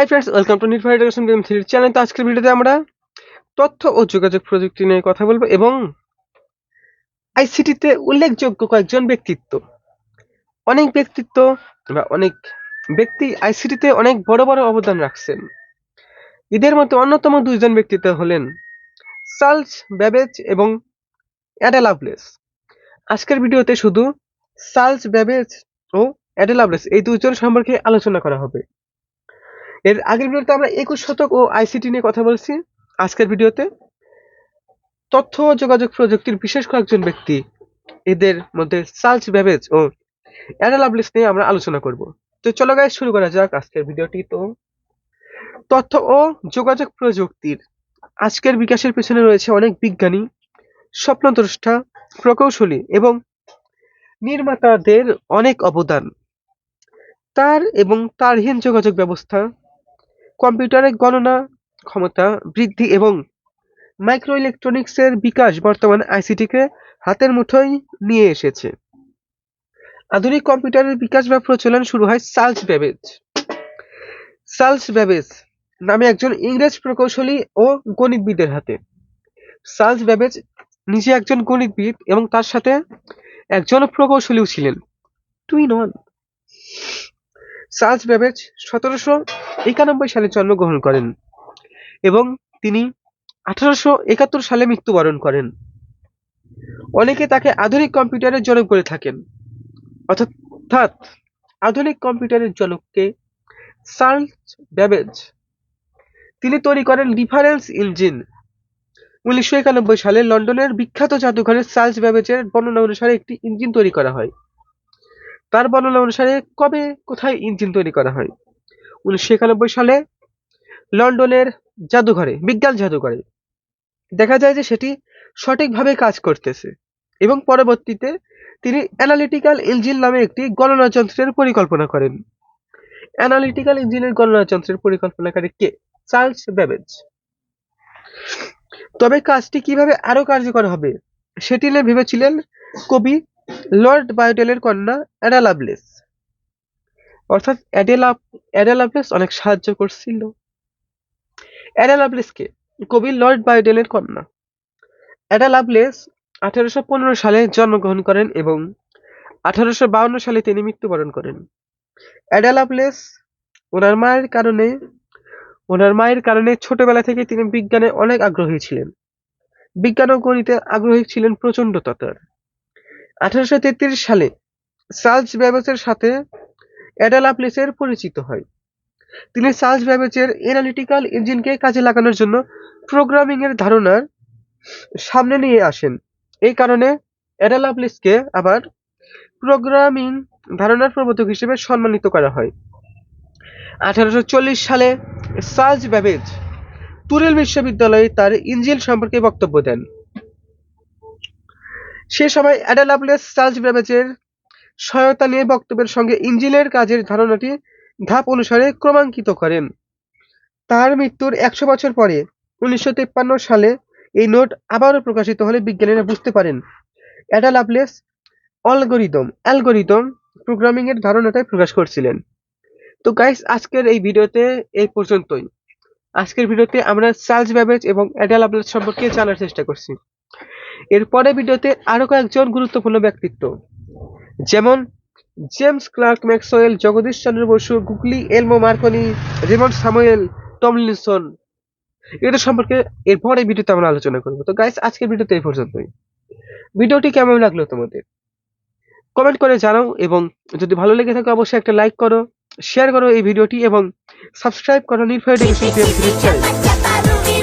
Hi friends welcome to NEET education game থ্রির channel তো আজকের ভিডিওতে আমরা তথ্য ও যোগাযোগ প্রযুক্তি নিয়ে কথা বলব এবং আইসিটিতে উল্লেখযোগ্য কয়েকজন ব্যক্তিত্ব। অনেক ব্যক্তিত্ব বা অনেক ব্যক্তি আইসিটিতে অনেক বড় বড় অবদান রাখছেন। এদের মধ্যে অন্যতম দুইজন ব্যক্তিত্ব হলেন সার্লস ব্যাবেজ এবং অ্যাডা লাভলেস আজকের ভিডিওতে শুধু সার্লস ব্যাবেজ ও অ্যাডা লাভলেস এই দুজন সম্পর্কে আলোচনা করা হবে। এর আগের ভিডিওতে আমরা একুশ শতক ও আইসিটি নিয়ে কথা বলছি। আজকের ভিডিওতে তথ্য ও যোগাযোগ প্রযুক্তির বিশেষ কয়েকজন ব্যক্তি, এদের মধ্যে সার্চ ব্যাবেজ ও অ্যাডা লাভলেস নিয়ে আমরা আলোচনা করব। তো চলো গাইজ শুরু করা যাক আজকের ভিডিওটি। তো তথ্য ও যোগাযোগ প্রযুক্তির আজকের বিকাশের পেছনে রয়েছে অনেক বিজ্ঞানী, স্বপ্নদ্রষ্টা, প্রকৌশলী এবং নির্মাতাদের অনেক অবদান। তার এবং তারহীন যোগাযোগ ব্যবস্থা কম্পিউটারের গণনা, ক্ষমতা বৃদ্ধি এবং মাইক্রো ইলেকট্রনিক্সের বিকাশ বর্তমানে আইসিটিকে হাতের মুঠোয় নিয়ে এসেছে। আধুনিক কম্পিউটারের বিকাশ বা প্রচলন শুরু হয় চার্লস ব্যাবেজ। চার্লস ব্যাবেজ নামে একজন ইংরেজ প্রকৌশলী ও গণিতবিদের হাতে। চার্লস ব্যাবেজ নিজে একজন গণিতবিদ এবং তার সাথে একজন প্রকৌশলীও ছিলেন। তুই নন চার্লস ব্যাবেজ সতেরোশো একানব্বই সালে জন্মগ্রহণ করেন এবং তিনি আঠারোশো একাত্তর সালে মৃত্যুবরণ করেন। অনেকে তাকে আধুনিক কম্পিউটারের জনক বলে থাকেন। অর্থাৎ আধুনিক কম্পিউটারের জনককে চার্লস ব্যাবেজ। তিনি তৈরি করেন রিফারেন্স ইঞ্জিন। উনিশশো একানব্বই সালে লন্ডনের বিখ্যাত জাদুঘরে চার্লস ব্যাবেজের বর্ণনা অনুসারে একটি ইঞ্জিন তৈরি করা হয়। তার বর্ণনা অনুসারে কবে, কোথায় ইঞ্জিন তৈরি করা হয়? উনিশশো একানব্বই সালে লন্ডনের জাদুঘরে, বিজ্ঞান জাদুঘরে দেখা যায় যে সেটি সঠিকভাবে কাজ করতেছে এবং পরবর্তীতে তিনি অ্যানালিটিক্যাল ইঞ্জিন নামে একটি গণনা যন্ত্রের পরিকল্পনা করেন। অ্যানালিটিক্যাল ইঞ্জিনের গণনা যন্ত্রের পরিকল্পনাকারী কে? Charles Babbage. তবে কাজটি কীভাবে আরও কার্যকর হবে, সেটি নিয়ে ভেবেছিলেন কবি লর্ড বায়োডেলের কন্যা অ্যাডা লাভলেস অর্থাৎ অ্যাডেলা অ্যাডা লাভলেস অনেক সাহায্য করছিল। অ্যাডা লাভলেসকে কবি লর্ড বায়োডেলের কন্যা। অ্যাডা লাভলেস আঠারোশো পনেরো সালে জন্মগ্রহণ করেন এবং আঠারোশো বাউন্ন সালে তিনি মৃত্যুবরণ করেন। অ্যাডা লাভলেস ওনার মায়ের কারণে ওনার মায়ের কারণে ছোটবেলা থেকে তিনি বিজ্ঞানে অনেক আগ্রহী ছিলেন। বিজ্ঞান ও গণিতে আগ্রহী ছিলেন প্রচণ্ড ততার আঠারোশো তেত্রিশ সালে চার্লস ব্যাবেজের সাথে অ্যাডা লাভলেসের পরিচিত হয়। তিনি চার্লস ব্যাবেজের অ্যানালিটিক্যাল ইঞ্জিনকে কাজে লাগানোর জন্য প্রোগ্রামিং এর ধারণার সামনে নিয়ে আসেন। এই কারণে অ্যাডা লাভলেসকে আবার প্রোগ্রামিং ধারণার প্রবর্তক হিসেবে সম্মানিত করা হয়। আঠারোশো চল্লিশ সালে চার্লস ব্যাবেজ তুরেল বিশ্ববিদ্যালয়ে তার ইঞ্জিন সম্পর্কে বক্তব্য দেন। সে সময় অ্যাডা লাভলেস চার্লস সহায়তা নিয়ে বক্তব্যের সঙ্গে ইঞ্জিনের কাজের ধারণাটি ধাপ অনুসারে ক্রমাঙ্কিত করেন। তার মৃত্যুর একশো বছর পরে উনিশশো সালে এই নোট আবারও প্রকাশিত হলে বিজ্ঞানীরা বুঝতে পারেন। Ada Lovelace algorithm algorithm programming এর ধারণাটাই প্রকাশ করছিলেন। তো গাইস আজকের এই ভিডিওতে এই পর্যন্তই। আজকের ভিডিওতে আমরা চার্লস ব্যাবেজ এবং অ্যাডা লাভলেস সম্পর্কে জানার চেষ্টা করছি। এরপরে ভিডিওতে আরও কয়েকজন গুরুত্বপূর্ণ ব্যক্তিত্ব। যেমন James Clerk Maxwell, Jagadish Chandra Basu, Guglielmo Marconi, Raymond Samuel Tomlinson এদের সম্পর্কে এরপরে ভিডিওতে আমরা আলোচনা করব। তো গাইস আজকের ভিডিওতে এই পর্যন্তই। ভিডিওটি কেমন লাগল তোমাদের? কমেন্ট করে জানাও এবং যদি ভালো লেগে থাকে অবশ্যই একটা লাইক করো শেয়ার করো এই ভিডিওটি এবং সাবস্ক্রাইব করো নির্ভয় চ্যানেল